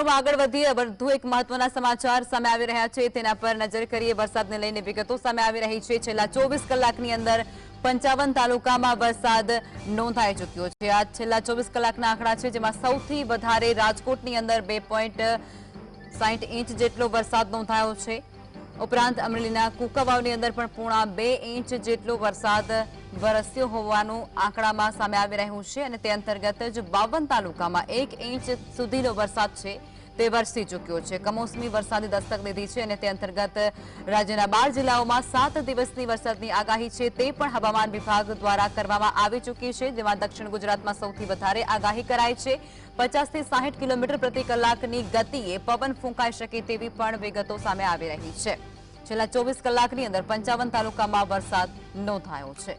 સમાચારોમાં આગળ વધીએ, વધુ એક મહત્વના સમાચાર સામે આવી રહ્યા છે. તેના પર નજર કરીએ, વરસાદને લઈને વિગતો સામે આવી રહી છે. છેલ્લા ચોવીસ કલાકની અંદર પંચાવન તાલુકામાં વરસાદ નોંધાઈ ચૂક્યો છે. આ છેલ્લા ચોવીસ કલાકના આંકડા છે, જેમાં સૌથી વધારે રાજકોટની અંદર બે સાહીઠ ઇંચ જેટલો વરસાદ નોંધાયો છે. ઉપરાંત અમરેલીના કુકાવાવની અંદર પણ પૂણા બે ઇંચ જેટલો વરસાદ વરસ્યો હોવાનું આંકડામાં સામે આવી રહ્યું છે અને તે અંતર્ગત જ બાવન તાલુકામાં એક ઇંચ સુધીનો વરસાદ છે. તે વરસી ચૂક્યો છે. કમોસમી વરસાદે દસ્તક લીધી છે અને તે અંતર્ગત રાજ્યના બાર જિલ્લાઓમાં સાત દિવસની વરસાદની આગાહી છે. તે પણ હવામાન વિભાગ દ્વારા કરવામાં આવી ચૂકી છે, જેમાં દક્ષિણ ગુજરાતમાં સૌથી વધારે આગાહી કરાઈ છે. પચાસથી સાહીઠ કિલોમીટર પ્રતિ કલાકની ગતિએ પવન ફૂંકાઈ શકે તેવી પણ વિગતો સામે આવી રહી છે. છેલ્લા ચોવીસ કલાકની અંદર પંચાવન તાલુકામાં વરસાદ નોંધાયો છે.